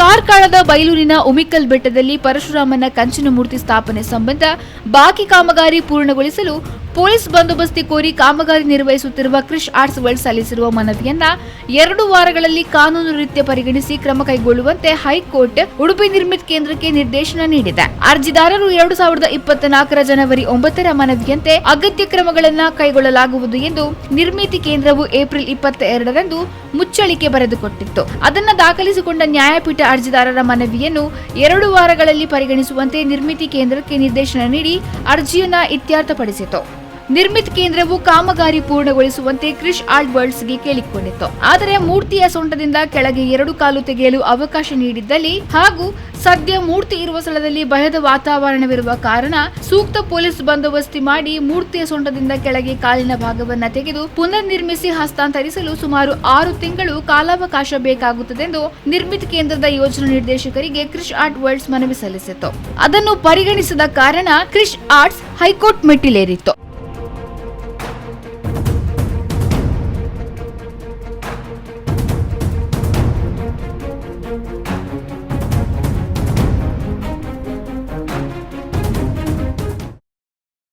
ಕಾರ್ಕಳದ ಬೈಲೂರಿನ ಉಮಿಕಲ್ ಬೆಟ್ಟದಲ್ಲಿ ಪರಶುರಾಮನ ಕಂಚಿನ ಮೂರ್ತಿ ಸ್ಥಾಪನೆ ಸಂಬಂಧ ಬಾಕಿ ಕಾಮಗಾರಿ ಪೂರ್ಣಗೊಳಿಸಲು ಪೊಲೀಸ್ ಬಂದೋಬಸ್ತಿ ಕೋರಿ ಕಾಮಗಾರಿ ನಿರ್ವಹಿಸುತ್ತಿರುವ ಕ್ರಿಶ್ ಆರ್ಟ್ಸ್ ವರ್ಲ್ಡ್ ಸಲ್ಲಿಸಿರುವ ಮನವಿಯನ್ನ ಎರಡು ವಾರಗಳಲ್ಲಿ ಕಾನೂನು ರೀತ್ಯ ಪರಿಗಣಿಸಿ ಕ್ರಮ ಕೈಗೊಳ್ಳುವಂತೆ ಹೈಕೋರ್ಟ್ ಉಡುಪಿ ನಿರ್ಮಿತ್ ಕೇಂದ್ರಕ್ಕೆ ನಿರ್ದೇಶನ ನೀಡಿದೆ. ಅರ್ಜಿದಾರರು ಎರಡು ಸಾವಿರದ ಇಪ್ಪತ್ತ ನಾಲ್ಕರ ಜನವರಿ ಒಂಬತ್ತರ ಮನವಿಯಂತೆ ಅಗತ್ಯ ಕ್ರಮಗಳನ್ನು ಕೈಗೊಳ್ಳಲಾಗುವುದು ಎಂದು ನಿರ್ಮಿತಿ ಕೇಂದ್ರವು ಏಪ್ರಿಲ್ ಇಪ್ಪತ್ತ ಎರಡರಂದು ಮುಚ್ಚಳಿಕೆ ಬರೆದುಕೊಟ್ಟಿತ್ತು. ಅದನ್ನ ದಾಖಲಿಸಿಕೊಂಡ ನ್ಯಾಯಪೀಠ ಅರ್ಜಿದಾರರ ಮನವಿಯನ್ನು ಎರಡು ವಾರಗಳಲ್ಲಿ ಪರಿಗಣಿಸುವಂತೆ ನಿರ್ಮಿತಿ ಕೇಂದ್ರಕ್ಕೆ ನಿರ್ದೇಶನ ನೀಡಿ ಅರ್ಜಿಯನ್ನ ಇತ್ಯರ್ಥಪಡಿಸಿತು. ನಿರ್ಮಿತ್ ಕೇಂದ್ರವು ಕಾಮಗಾರಿ ಪೂರ್ಣಗೊಳಿಸುವಂತೆ ಕ್ರಿಶ್ ಆಲ್ಟ್ ವರ್ಲ್ಡ್ಸ್ಗೆ ಕೇಳಿಕೊಂಡಿತ್ತು. ಆದರೆ ಮೂರ್ತಿಯ ಸೊಂಟದಿಂದ ಕೆಳಗೆ ಎರಡು ಕಾಲು ತೆಗೆಯಲು ಅವಕಾಶ ನೀಡಿದ್ದಲ್ಲಿ ಹಾಗೂ ಸದ್ಯ ಮೂರ್ತಿ ಇರುವ ಸ್ಥಳದಲ್ಲಿ ಭಯದ ವಾತಾವರಣವಿರುವ ಕಾರಣ ಸೂಕ್ತ ಪೊಲೀಸ್ ಬಂದೋಬಸ್ತಿ ಮಾಡಿ ಮೂರ್ತಿಯ ಸೊಂಟದಿಂದ ಕೆಳಗೆ ಕಾಲಿನ ಭಾಗವನ್ನು ತೆಗೆದು ಪುನರ್ ನಿರ್ಮಿಸಿ ಹಸ್ತಾಂತರಿಸಲು ಸುಮಾರು ಆರು ತಿಂಗಳು ಕಾಲಾವಕಾಶ ಬೇಕಾಗುತ್ತದೆಂದು ನಿರ್ಮಿತ್ ಕೇಂದ್ರದ ಯೋಜನಾ ನಿರ್ದೇಶಕರಿಗೆ ಕ್ರಿಶ್ ಆರ್ಟ್ ವರ್ಲ್ಡ್ಸ್ ಮನವಿ ಸಲ್ಲಿಸಿತ್ತು. ಅದನ್ನು ಪರಿಗಣಿಸದ ಕಾರಣ ಕ್ರಿಶ್ ಆರ್ಟ್ಸ್ ಹೈಕೋರ್ಟ್ ಮೆಟ್ಟಿಲೇರಿತ್ತು.